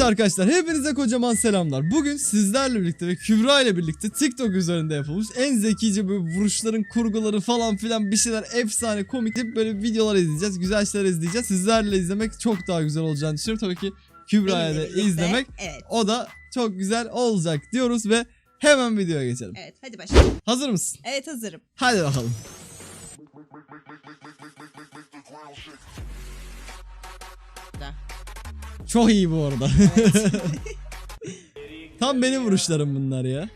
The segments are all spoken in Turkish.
Evet arkadaşlar hepinize kocaman selamlar. Bugün sizlerle birlikte ve Kübra ile birlikte TikTok üzerinde yapılmış en zekice böyle vuruşların kurguları falan filan bir şeyler efsane komik hep böyle videolar izleyeceğiz. Güzel şeyler izleyeceğiz. Sizlerle izlemek çok daha güzel olacağını düşünüyorum. Tabii ki Kübra'ya da izlemek Evet. o da çok güzel olacak diyoruz ve hemen videoya geçelim. Evet hadi başlayalım. Hazır mısın? Evet hazırım. Hadi bakalım. Çok iyi bu arada. Evet. Tam benim vuruşlarım bunlar ya.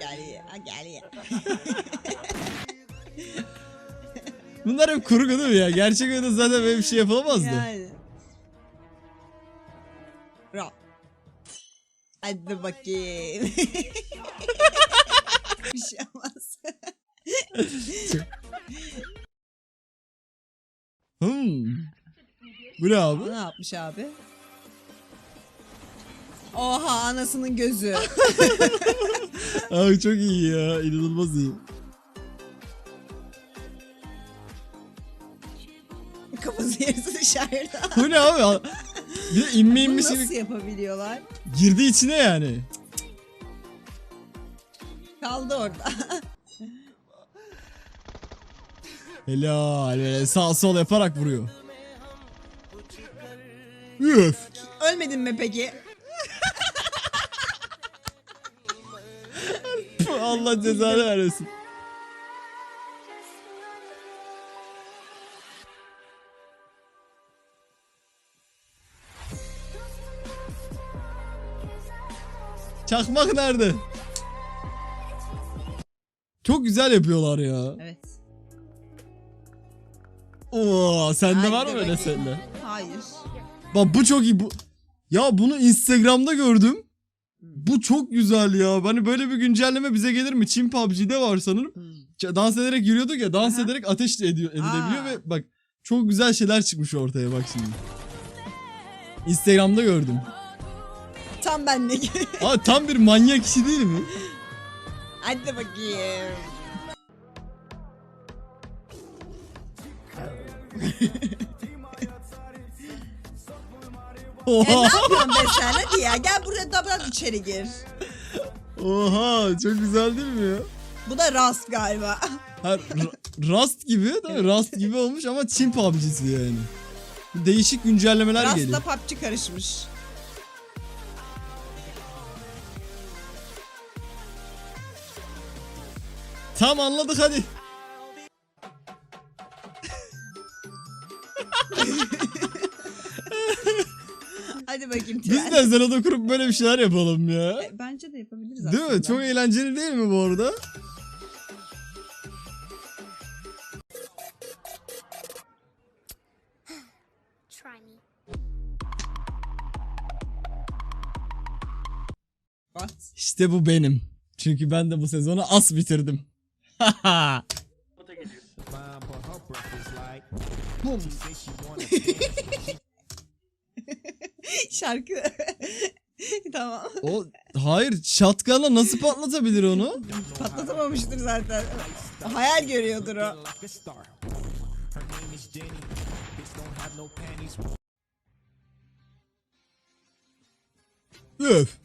gel ya gel ya. Bunlar hep kurgu değil mi ya? Gerçek hayatta zaten böyle bir şey yapılamazdı. Yani. Ra. Hadi bakayım. bir şey olmaz. Bu ne abi? ne yapmış abi? Oha anasının gözü. Abi çok iyi ya. İnanılmaz iyi. Kafası yarısı dışarıda. Bu ne abi? Bir de inme Bunu nasıl yapabiliyorlar? girdi içine yani. Kaldı orada. Helal. Böyle sağ sol yaparak vuruyor. Üf. Ölmedin mi peki? Allah cezanı vermesin. Çakmak nerede? Çok güzel yapıyorlar ya. Evet. Oo, sende Haydi var mı öyle bakayım. sende? Hayır. Bak bu çok iyi bu. Ya bunu Instagram'da gördüm. Bu çok güzel ya. Hani böyle bir güncelleme bize gelir mi? Çin PUBG'de var sanırım. Hmm. Dans ederek yürüyorduk ya. Dans Aha. ederek ateş ediyor, edilebiliyor Aa. ve bak çok güzel şeyler çıkmış ortaya bak şimdi. Instagram'da gördüm. Tam benlik. Aa tam bir manyak işi değil mi? Hadi bakayım. E, Oha. ne yapıyorsun be sen? Hadi ya gel buraya da içeri gir. Oha çok güzel değil mi ya? Bu da rast galiba. Ha, Rust gibi değil mi? Rust gibi olmuş ama Çin PUBG'si yani. Değişik güncellemeler geliyor. Rastla PUBG karışmış. Tamam anladık hadi. Biz tren. de Zelada kurup böyle bir şeyler yapalım ya. E, Bence de yapabiliriz Değil aslında. mi? Çok eğlenceli değil mi bu arada? Try me. Bak. İşte bu benim. Çünkü ben de bu sezonu as bitirdim. Bum. Şarkı. tamam. o hayır şatkanla nasıl patlatabilir onu? Patlatamamıştır zaten. Hayal görüyordur o. Öf.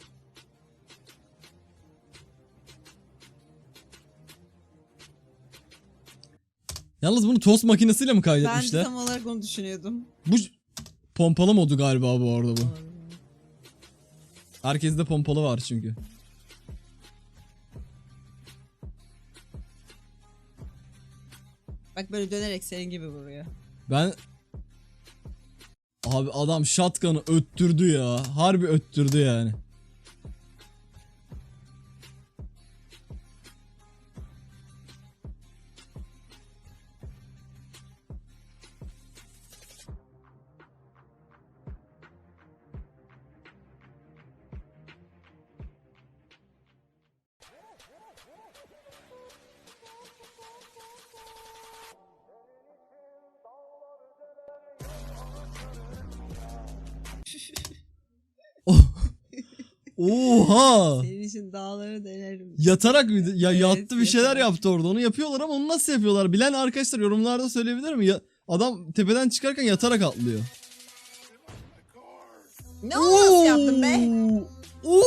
Yalnız bunu tost makinesiyle mi Ben de kaydetmişler? tam olarak onu düşünüyordum. Bu pompalı modu galiba bu arada bu. Herkeste pompalı var çünkü. Bak böyle dönerek senin gibi vuruyor. Ben Abi adam shotgun'ı öttürdü ya. Harbi öttürdü yani. Oha! Senin için dağları denerim. Yatarak mıydı? Ya Evet, yattı bir şeyler yaptı orada. Onu yapıyorlar ama onu nasıl yapıyorlar? Bilen arkadaşlar yorumlarda söyleyebilir mi? Ya, adam tepeden çıkarken yatarak atlıyor. Ne olması yaptın be? Oo!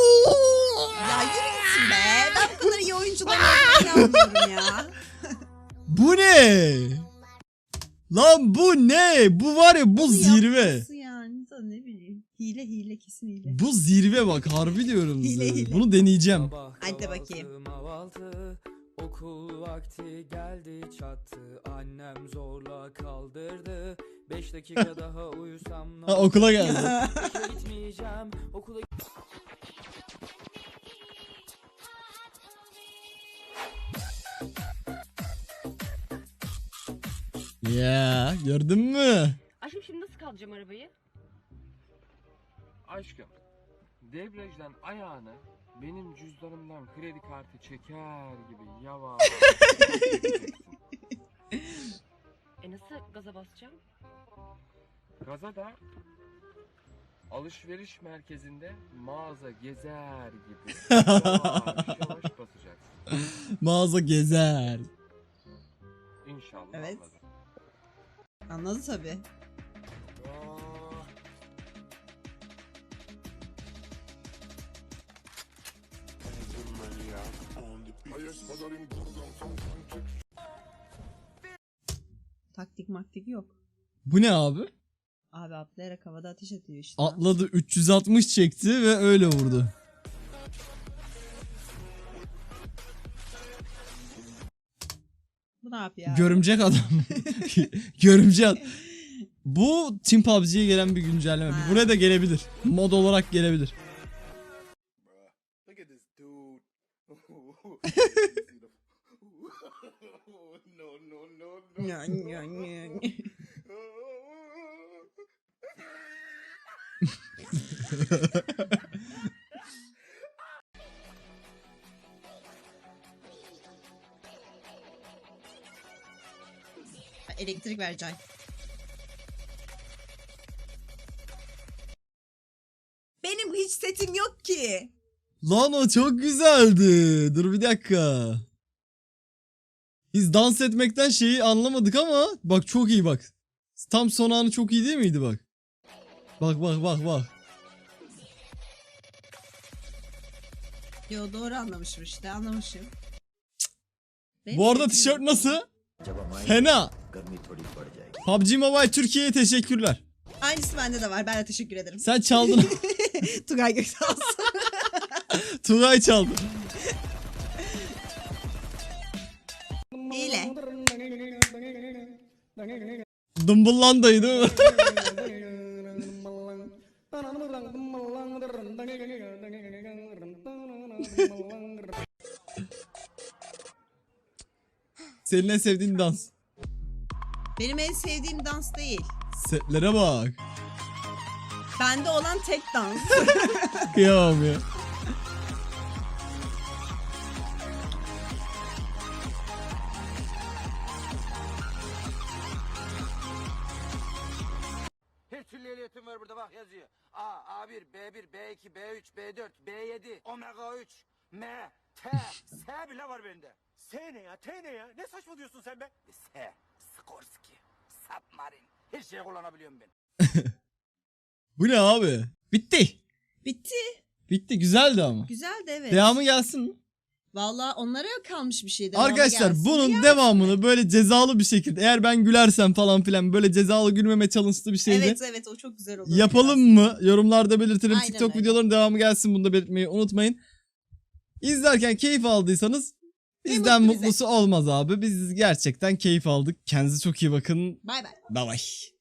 Ya yürü gitsin be. Ben bu kadar iyi oyuncuların inanmıyorum ya. Bu ne? Lan bu ne? Bu var ya bu Bunu zirve. yapması Yani ne bileyim. Hile hile kesin hile. Bu zirve bak harbi diyorum Hile, size. hile. Bunu deneyeceğim. Hadi bakayım. okul vakti geldi çattı. Annem zorla kaldırdı. Beş dakika daha uyusam ne Ha okula geldi. Okula gitmeyeceğim. Okula Ya gördün mü? Aşkım şimdi nasıl kaldıracağım arabayı? Aşkım, debriyajdan ayağını benim cüzdanımdan kredi kartı çeker gibi yavaş. E nasıl gaza basacağım? Gaza da alışveriş merkezinde mağaza gezer gibi yavaş yavaş basacaksın. Mağaza gezer. İnşallah Evet. anladın. Anladı tabii. Taktik maktik yok. Bu ne abi? Abi atlayarak havada ateş ediyor işte. Atladı 360 çekti ve öyle vurdu. Bu ne yapıyor abi? Görümcek adam. Görümcek adam. Bu Team PUBG'ye gelen bir güncelleme. Ha. Buraya da gelebilir. Mod olarak gelebilir. Elektrik vereceğim. Benim hiç setim yok ki. Lan o çok güzeldi. Dur bir dakika. Biz dans etmekten şeyi anlamadık ama bak çok iyi bak. Tam son anı çok iyi değil miydi bak? Bak bak bak bak. Yo doğru anlamışım işte anlamışım. Benim Bu arada tişört nasıl? Fena. PUBG Mobile Türkiye'ye teşekkürler. Aynısı bende de var. Ben de teşekkür ederim. Sen çaldın. Tugay Gökdal. Tugay çaldı. Dımbıllandayı değil mi? Senin en sevdiğin dans. Benim en sevdiğim dans değil. Setlere bak. Bende olan tek dans. Kıyamam ya. Bak yazıyor. A, A1, B1, B2, B3, B4, B7, Omega 3, M, T, S bile var bende. S ne ya? T ne ya? Ne saçmalıyorsun sen be? S, Skorsky, Submarine. Her şeyi kullanabiliyorum ben. Bu ne abi? Bitti. Bitti. Bitti güzeldi ama. Güzeldi evet. Devamı gelsin mi? Valla onlara kalmış bir şey. devamı Arkadaşlar gelsin. bunun Ya- devamını böyle cezalı bir şekilde eğer ben gülersem falan filan böyle cezalı gülmeme challenge'lı bir şeyle Evet evet o çok güzel olur. yapalım mı? Yorumlarda belirtelim. Aynen TikTok öyle. videoların devamı gelsin bunu da belirtmeyi unutmayın. İzlerken keyif aldıysanız Ne bizden mutlu bize. mutlusu olmaz abi. Biz gerçekten keyif aldık. Kendinize çok iyi bakın. Bay bay. Bye bye.